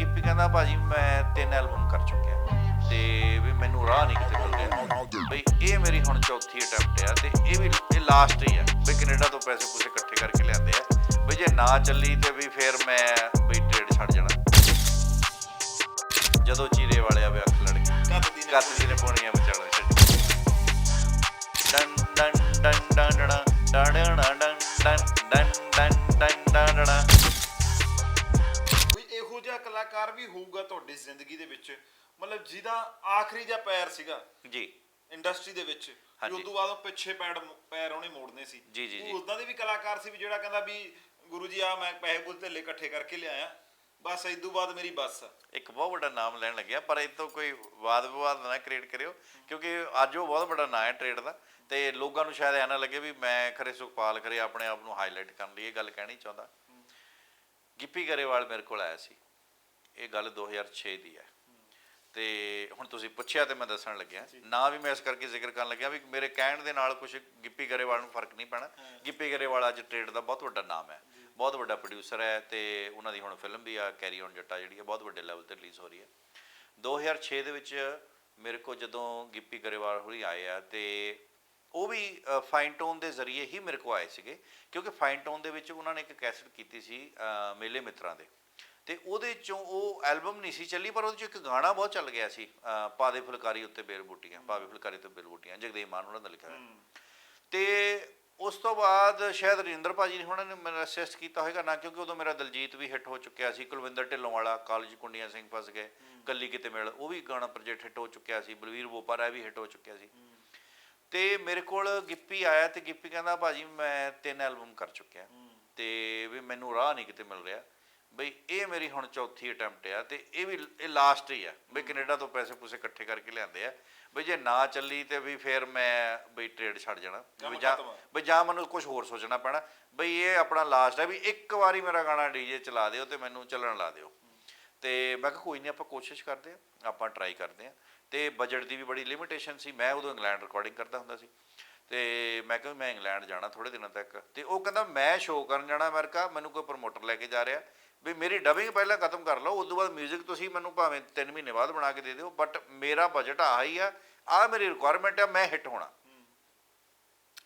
ਗਿੱਪੀ ਕਹਿੰਦਾ ਭਾਜੀ ਮੈਂ ਤਿੰਨ ਐਲਬਮ ਕਰ ਚੁੱਕਿਆ ਤੇ ਵੀ ਮੈਨੂੰ ਰਾਹ ਨਹੀਂ ਕਿਤੇ ਮਿਲ ਰਿਹਾ ਬਈ ਇਹ ਮੇਰੀ ਹੁਣ ਚੌਥੀ ਅਟੈਂਪਟ ਆ ਤੇ ਇਹ ਵੀ ਇਹ ਲਾਸਟ ਹੀ ਆ ਬਈ ਕੈਨੇਡਾ ਤੋਂ ਪੈਸੇ ਪੂਸੇ ਇਕੱਠੇ ਕਰਕੇ ਲਿਆਂਦੇ ਆ ਬਈ ਜੇ ਨਾ ਚੱਲੀ ਤੇ ਵੀ ਫਿਰ ਮੈਂ ਬਈ ਟ੍ਰੇਡ ਛੱਡ ਜਾਣਾ ਜਦੋਂ ਚੀਰੇ ਵਾਲੇ ਆਵੇ ਅੱਖ ਲੜ ਗਈ ਕੱਤ ਦੀ ਨੇ ਪੋਣੀਆਂ ਵਿਚਾਲੇ ਛੱਡੀ ਡੰ ਡੰ ਡੰ ਡੰ ਡੰ ਡੰ ਡੰ ਡੰ ਕਲਾਕਾਰ ਵੀ ਹੋਊਗਾ ਤੁਹਾਡੀ ਜ਼ਿੰਦਗੀ ਦੇ ਵਿੱਚ। ਮਤਲਬ ਜਿਹਦਾ ਆਖਰੀ ਜਿਹਾ ਪੈਰ ਸੀਗਾ ਜੀ। ਇੰਡਸਟਰੀ ਦੇ ਵਿੱਚ ਹਾਂਜੀ। ਉਸ ਤੋਂ ਬਾਅਦ ਉਹ ਪਿੱਛੇ ਪੈਰ ਪੈਰ ਉਹਨੇ ਮੋੜਨੇ ਸੀ। ਜੀ, ਜੀ, ਜੀ। ਉਦਾਂ ਦੇ ਵੀ ਕਲਾਕਾਰ ਸੀ ਵੀ ਜਿਹੜਾ ਕਹਿੰਦਾ ਵੀ ਗੁਰੂ ਜੀ ਆ ਮੈਂ ਪੈਸੇ ਪੂਸੇ ਥੱਲੇ ਇਕੱਠੇ ਕਰਕੇ ਲਿਆਇਆ। ਬਸ ਤੋਂ ਬਾਅਦ ਮੇਰੀ ਬੱਸ ਆ। ਇੱਕ ਬਹੁਤ ਵੱਡਾ ਨਾਮ ਲੈਣ ਲੱਗਿਆ ਪਰ ਇਹ ਤੋਂ ਕੋਈ ਵਾਦ ਵਿਵਾਦ ਨਾ ਕ੍ਰੀਏਟ ਕਰਿਓ ਕਿਉਂਕਿ ਅੱਜ ਉਹ ਬਹੁਤ ਵੱਡਾ ਨਾਂ ਹੈ ਟ੍ਰੇਡ ਦਾ। ਤੇ ਲੋਕਾਂ ਨੂੰ ਸ਼ਾਇਦ ਐ ਨਾ ਲੱਗੇ ਵੀ ਮੈਂ ਖਰੇ ਸੁਖਪਾਲ ਖਰੇ ਆਪਣੇ ਆਪ ਨੂੰ ਹਾਈਲਾਈਟ ਕਰਨ ਲਈ ਇਹ ਗੱਲ ਕਹਿਣੀ ਚਾਹੁੰਦਾ। ਗਿੱਪੀ ਗਰੇਵਾਲ ਮੇਰੇ ਕੋਲ ਆਇਆ ਸੀ। ਇਹ ਗੱਲ 2006 ਦੀ ਹੈ। ਤੇ ਹੁਣ ਤੁਸੀਂ ਪੁੱਛਿਆ ਤੇ ਮੈਂ ਦੱਸਣ ਲੱਗਿਆ। ਨਾ ਵੀ ਮੈਂ ਇਸ ਕਰਕੇ ਜ਼ਿਕਰ ਕਰਨ ਲੱਗਿਆ ਵੀ ਮੇਰੇ ਕਹਿਣ ਦੇ ਨਾਲ ਕੁਝ ਗਿੱਪੀ ਗਰੇਵਾਲ ਨੂੰ ਫ਼ਰਕ ਨਹੀਂ ਪੈਣਾ। ਗਿੱਪੀ ਗਰੇਵਾਲ ਅੱਜ ਟ੍ਰੇਡ ਦਾ ਬਹੁਤ ਵੱਡਾ ਨਾਮ ਹੈ। ਬਹੁਤ ਵੱਡਾ ਪ੍ਰੋਡਿਊਸਰ ਹੈ ਤੇ ਉਹਨਾਂ ਦੀ ਹੁਣ ਫਿਲਮ ਵੀ ਆ ਕੈਰੀ ਔਨ ਜੱਟਾ ਜਿਹੜੀ ਹੈ ਬਹੁਤ ਵੱਡੇ ਲੈਵਲ ਤੇ ਰਿਲੀਜ਼ ਹੋ ਰਹੀ ਹੈ। 2006 ਦੇ ਵਿੱਚ ਮੇਰੇ ਕੋਲ ਜਦੋਂ ਗਿੱਪੀ ਗਰੇਵਾਲ ਹੋਰੀ ਆਏ ਆ ਤੇ ਉਹ ਵੀ ਫਾਈਨ ਟੋਨ ਦੇ ਜ਼ਰੀਏ ਹੀ ਮੇਰੇ ਕੋਲ ਆਏ ਸੀਗੇ। ਕਿਉਂਕਿ ਫਾਈਨ ਟੋਨ ਦੇ ਵਿੱਚ ਉਹਨਾਂ ਨੇ ਇੱਕ ਕੈਸਟ ਕੀਤੀ ਸੀ ਮੇਲੇ ਮਿੱਤਰਾਂ ਦੇ। ਤੇ ਉਹਦੇ ਚੋਂ ਉਹ ਐਲਬਮ ਨਹੀਂ ਸੀ ਚੱਲੀ ਪਰ ਉਹਦੇ ਚੋਂ ਇੱਕ ਗਾਣਾ ਬਹੁਤ ਚੱਲ ਗਿਆ ਸੀ ਅ, ਪਾ ਦੇ ਫੁਲਕਾਰੀ ਉੱਤੇ ਬੇਲ ਬੂਟੀਆਂ ਪਾਵੇ ਫੁਲਕਾਰੀ ਉੱਤੇ ਬੇਲ ਬੂਟੀਆਂ ਜਗਦੇਵ ਮਾਨ ਉਹਨਾਂ ਦਾ ਲਿਖਿਆ ਹੋਇਆ। ਤੇ ਉਸ ਤੋਂ ਬਾਅਦ ਸ਼ਾਇਦ ਰਿੰਦਰ ਭਾਜੀ ਨੇ ਉਹਨਾਂ ਨੇ ਮੈਨੂੰ ਅਸਿਸਟ ਕੀਤਾ ਹੋਵੇਗਾ ਨਾ ਕਿਉਂਕਿ ਉਦੋਂ ਮੇਰਾ ਦਲਜੀਤ ਵੀ ਹਿੱਟ ਹੋ ਚੁੱਕਿਆ ਸੀ ਕੁਲਵਿੰਦਰ ਢਿੱਲੋਂ ਵਾਲਾ ਕਾਲਜ ਕੁੰਡੀਆਂ ਸਿੰਘ ਫਸ ਗਏ ਕੱਲੀ ਕਿਤੇ ਮਿਲ ਉਹ ਵੀ ਗਾਣਾ ਪ੍ਰੋਜੈਕਟ ਹਿੱਟ ਹੋ ਚੁੱਕਿਆ ਸੀ ਬਲਵੀਰ ਬੋਪਾਰਾ ਵੀ ਹਿੱਟ ਹੋ ਚੁੱਕਿਆ ਸੀ। ਤੇ ਮੇਰੇ ਕੋਲ ਗਿੱਪੀ ਆਇਆ ਤੇ ਗਿੱਪੀ ਕਹਿੰਦਾ ਭਾਜੀ ਮੈਂ ਤਿੰਨ ਐਲਬਮ ਕਰ ਚੁੱਕਿਆ। ਤੇ ਵੀ ਮੈਨੂੰ ਰਾਹ ਨਹੀਂ ਕਿਤੇ ਮਿਲ ਰਿਹਾ। ਬਈ ਇਹ ਮੇਰੀ ਹੁਣ ਚੌਥੀ ਅਟੈਂਪਟ ਆ ਤੇ ਇਹ ਵੀ ਇਹ ਲਾਸਟ ਹੀ ਆ। ਬਈ ਕੈਨੇਡਾ ਤੋਂ ਪੈਸੇ ਪੂਸੇ ਇਕੱਠੇ ਕਰਕੇ ਲਿਆਂਦੇ ਆ। ਬਈ ਜੇ ਨਾ ਚੱਲੀ ਤੇ ਵੀ ਫਿਰ ਮੈਂ ਬਈ ਟ੍ਰੇਡ ਛੱਡ ਜਾਣਾ। ਵੀ ਜਾਂ ਆ। ਬਈ ਜਾਂ ਮੈਨੂੰ ਕੁਝ ਹੋਰ ਸੋਚਣਾ ਪੈਣਾ। ਬਈ ਇਹ ਆਪਣਾ ਲਾਸਟ ਹੈ ਵੀ ਇੱਕ ਵਾਰੀ ਮੇਰਾ ਗਾਣਾ ਡੀਜੇ ਚਲਾ ਦਿਓ ਤੇ ਮੈਨੂੰ ਚੱਲਣ ਲਾ ਦਿਓ। ਤੇ ਮੈਂ ਕਿਹਾ ਕੋਈ ਨਹੀਂ ਆਪਾਂ ਕੋਸ਼ਿਸ਼ ਕਰਦੇ ਆ ਆਪਾਂ ਟਰਾਈ ਕਰਦੇ ਆ ਤੇ ਬਜਟ ਦੀ ਵੀ ਬੜੀ ਲਿਮਿਟੇਸ਼ਨ ਸੀ। ਮੈਂ ਉਦੋਂ ਇੰਗਲੈਂਡ ਰਿਕਾਰਡਿੰਗ ਕਰਦਾ ਹੁੰਦਾ ਸੀ। ਤੇ ਮੈਂ ਕਿਹਾ ਮੈਂ ਇੰਗਲੈਂਡ ਜਾਣਾ ਥੋੜੇ ਦਿਨਾਂ ਤੱਕ। ਤੇ ਉਹ ਕਹਿੰਦਾ ਮੈਂ ਸ਼ੋਅ ਕਰਨ ਜਾਣਾ ਅਮਰੀਕਾ ਮੈਨੂੰ ਕੋਈ ਪ੍ਰਮੋਟਰ ਲੈ ਕੇ ਜਾ ਰਿਹਾ। ਵੀ ਮੇਰੀ ਡਬਿੰਗ ਪਹਿਲਾਂ ਖਤਮ ਕਰ ਲਓ ਉਸ ਤੋਂ ਬਾਅਦ 뮤직 ਤੁਸੀਂ ਮੈਨੂੰ ਭਾਵੇਂ 3 ਮਹੀਨੇ ਬਾਅਦ ਬਣਾ ਕੇ ਦੇ ਦਿਓ ਬਟ ਮੇਰਾ ਬਜਟ ਆ ਹੀ ਆ ਆ ਮੇਰੀ ਰਿਕੁਆਇਰਮੈਂਟ ਆ ਮੈਂ ਹਿੱਟ ਹੋਣਾ।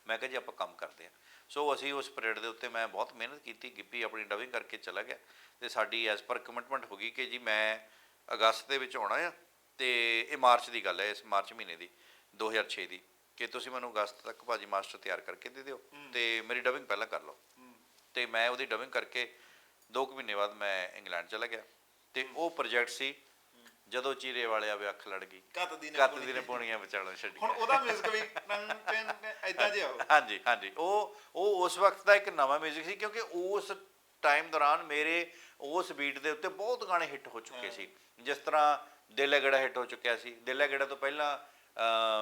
ਮੈਂ ਕਿਹਾ ਜੀ ਆਪਾਂ ਕੰਮ ਕਰਦੇ ਆ ਸੋ ਅਸੀਂ ਉਸ ਪਰੇਡ ਦੇ ਉੱਤੇ ਮੈਂ ਬਹੁਤ ਮਿਹਨਤ ਕੀਤੀ ਗਿੱਪੀ ਆਪਣੀ ਡਬਿੰਗ ਕਰਕੇ ਚਲਾ ਗਿਆ। ਤੇ ਸਾਡੀ ਐਸ ਪਰ ਕਮਿਟਮੈਂਟ ਹੋ ਗਈ ਕਿ ਜੀ ਮੈਂ ਅਗਸਤ ਦੇ ਵਿੱਚ ਆਉਣਾ ਆ ਤੇ ਇਹ ਮਾਰਚ ਦੀ ਗੱਲ ਹੈ ਇਸ ਮਾਰਚ ਮਹੀਨੇ ਦੀ 2006 ਦੀ। ਕਿ ਤੁਸੀਂ ਮੈਨੂੰ ਅਗਸਤ ਤੱਕ ਭਾਜੀ ਮਾਸਟਰ ਤਿਆਰ ਕਰਕੇ ਦੇ ਦਿਓ ਤੇ ਮੇਰੀ ਡਬਿੰਗ ਪਹਿਲਾਂ ਕਰ ਲਓ। ਤੇ ਮੈਂ ਉਹਦੀ ਡਬਿੰਗ ਕਰਕੇ 2 ਕੁ ਮਹੀਨੇ ਬਾਅਦ ਮੈਂ ਇੰਗਲੈਂਡ ਚਲਾ ਗਿਆ ਤੇ ਉਹ ਪ੍ਰੋਜੈਕਟ ਸੀ ਜਦੋਂ ਚੀਰੇ ਵਾਲੇ ਆਵੇ ਅੱਖ ਲੜ ਗਈ ਕੱਤ ਦੀ ਨੇ ਕੱਤ ਪੋਣੀ। ਦੀ ਨੇ ਪੋਣੀਆਂ ਵਿਚਾਲੇ ਛੱਡੀ ਹੁਣ ਉਹਦਾ 뮤직 ਵੀ ਟੰਗ ਟੰਗ ਐਦਾਂ ਜਿਹਾ ਉਹ ਹਾਂਜੀ ਹਾਂਜੀ ਉਹ ਉਹ ਉਸ ਵਕਤ ਦਾ ਇੱਕ ਨਵਾਂ 뮤직 ਸੀ ਕਿਉਂਕਿ ਉਸ ਟਾਈਮ ਦੌਰਾਨ ਮੇਰੇ ਉਸ ਬੀਟ ਦੇ ਉੱਤੇ ਬਹੁਤ ਗਾਣੇ ਹਿੱਟ ਹੋ ਚੁੱਕੇ ਸੀ ਜਿਸ ਤਰ੍ਹਾਂ ਦਿਲ ਹੈ ਗੜਾ ਹਿੱਟ ਹੋ ਚੁੱਕਿਆ ਸੀ ਦਿਲ ਹੈ ਗੜਾ ਤੋਂ ਪਹਿਲਾਂ ਅਹ,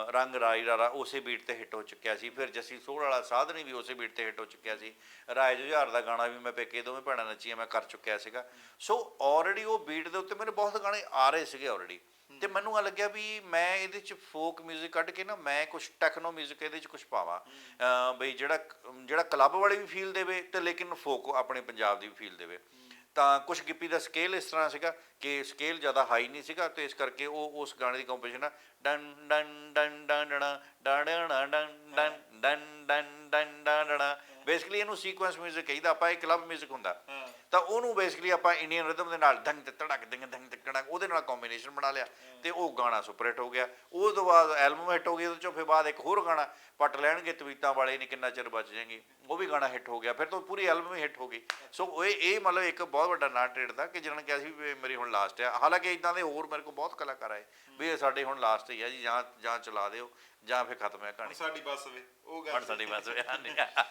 ਰੰਗ ਰਾਈ ਰਾਰਾ ਉਸੇ ਬੀਟ ਤੇ ਹਿੱਟ ਹੋ ਚੁੱਕਿਆ ਸੀ ਫਿਰ ਜੱਸੀ ਸੋਹ ਵਾਲਾ ਸਾਧਨੀ ਵੀ ਉਸੇ ਬੀਟ ਤੇ ਹਿੱਟ ਹੋ ਚੁੱਕਿਆ ਸੀ ਰਾਏ ਜੁਝਾਰ ਦਾ ਗਾਣਾ ਵੀ ਮੈਂ ਪੇਕੇ ਦੋਵੇਂ ਭੈਣਾਂ ਨੱਚੀਆਂ ਮੈਂ ਕਰ ਚੁੱਕਿਆ ਸੀਗਾ ਸੋ ਆਲਰੇਡੀ ਉਹ ਬੀਟ ਦੇ ਉੱਤੇ ਮੇਰੇ ਬਹੁਤ ਗਾਣੇ ਆ ਰਹੇ ਸੀਗੇ ਆਲਰੇਡੀ ਤੇ ਮੈਨੂੰ ਆ ਲੱਗਿਆ ਵੀ ਮੈਂ ਇਹਦੇ ਚ ਫੋਕ 뮤직 ਕੱਢ ਕੇ ਨਾ ਮੈਂ ਕੁਝ ਟੈਕਨੋ 뮤직 ਇਹਦੇ ਚ ਕੁਝ ਪਾਵਾਂ ਅਹ ਬਈ ਜਿਹੜਾ ਜਿਹੜਾ ਕਲੱਬ ਵਾਲੀ ਵੀ ਫੀਲ ਦੇਵੇ ਤੇ ਲੇਕਿਨ ਫੋਕ ਆਪਣੇ ਪੰਜਾਬ ਦੀ ਵੀ ਫੀਲ ਦੇਵੇ ਤਾਂ ਕੁਝ ਗਿੱਪੀ ਦਾ ਸਕੇਲ ਇਸ ਤਰ੍ਹਾਂ ਸੀਗਾ ਕਿ ਸਕੇਲ ਜ਼ਿਆਦਾ ਹਾਈ ਨਹੀਂ ਸੀਗਾ ਤੇ ਇਸ ਕਰਕੇ ਉਹ ਉਸ ਗਾਣੇ ਦੀ ਕੰਪੋਜੀਸ਼ਨ ਆ, ਡਨ ਡਨ ਡਨ ਡਨਣਾ ਡਾੜਣਾ ਡਨ ਡਨ ਡਨ ਡਨ ਡਨ ਡਾੜਣਾ ਬੇਸਿਕਲੀ ਇਹਨੂੰ ਸੀਕੁਐਂਸ 뮤직 ਕਹੀਦਾ, ਆਪਾਂ ਇਹ ਕਲੱਬ 뮤직 ਹੁੰਦਾ ਤਾਂ ਉਹਨੂੰ ਬੇਸਿਕਲੀ ਆਪਾਂ ਇੰਡੀਅਨ ਰਿਦਮ ਦੇ ਨਾਲ ਧੰਗ ਤੇ ਧੜਕ ਦਿੰਗ ਧੰਗ ਤੇ ਧੜਕ ਉਹਦੇ ਨਾਲ ਕੰਬੀਨੇਸ਼ਨ ਬਣਾ ਲਿਆ ਤੇ ਉਹ ਗਾਣਾ ਸੁਪਰ ਹਿੱਟ ਹੋ ਗਿਆ। ਉਸ ਤੋਂ ਬਾਅਦ ਐਲਬਮ ਹਿੱਟ ਹੋ ਗਈ ਉਹਦੇ ਚੋਂ ਫਿਰ ਬਾਅਦ ਇੱਕ ਹੋਰ ਗਾਣਾ ਪੱਟ ਲੈਣਗੇ ਤਵੀਤਾਂ ਵਾਲੇ ਨੇ ਕਿੰਨਾ ਚਿਰ ਬਚ ਜਾਣਗੇ ਉਹ ਵੀ ਗਾਣਾ ਹਿੱਟ ਹੋ ਗਿਆ। ਫਿਰ ਤਾਂ ਪੂਰੀ ਐਲਬਮ ਹੀ ਹਿੱਟ ਹੋ ਗਈ। ਸੋ ਇਹ ਇਹ ਮਤਲਬ ਇੱਕ ਬਹੁਤ ਵੱਡਾ ਨਾਂ ਟ੍ਰੇਡ ਦਾ ਕਿ ਜਿਹਨਾਂ ਨੇ ਕਿਹਾ ਸੀ ਵੀ ਮੇਰੀ ਹੁਣ ਲਾਸਟ ਹੈ ਹਾਲਾਂਕਿ ਇਦਾਂ ਦੇ ਹੋਰ ਮੇਰੇ ਕੋਲ ਬਹੁਤ ਕਲਾਕਾਰ ਆਏ ਵੀ ਇਹ ਸਾਡੇ ਹੁਣ ਲਾਸਟ ਹੀ ਆ ਜੀ ਜਾਂ ਜਾਂ ਚਲਾ ਦਿਓ ਜਾਂ ਫਿਰ ਖਤਮ ਹੈ ਕਹਾਣੀ। ਸਾਡੀ ਬੱਸ ਵੇ ਉਹ ਗੱਲ ਸਾਡੀ ਬਸ ਹਾਂਜੀ।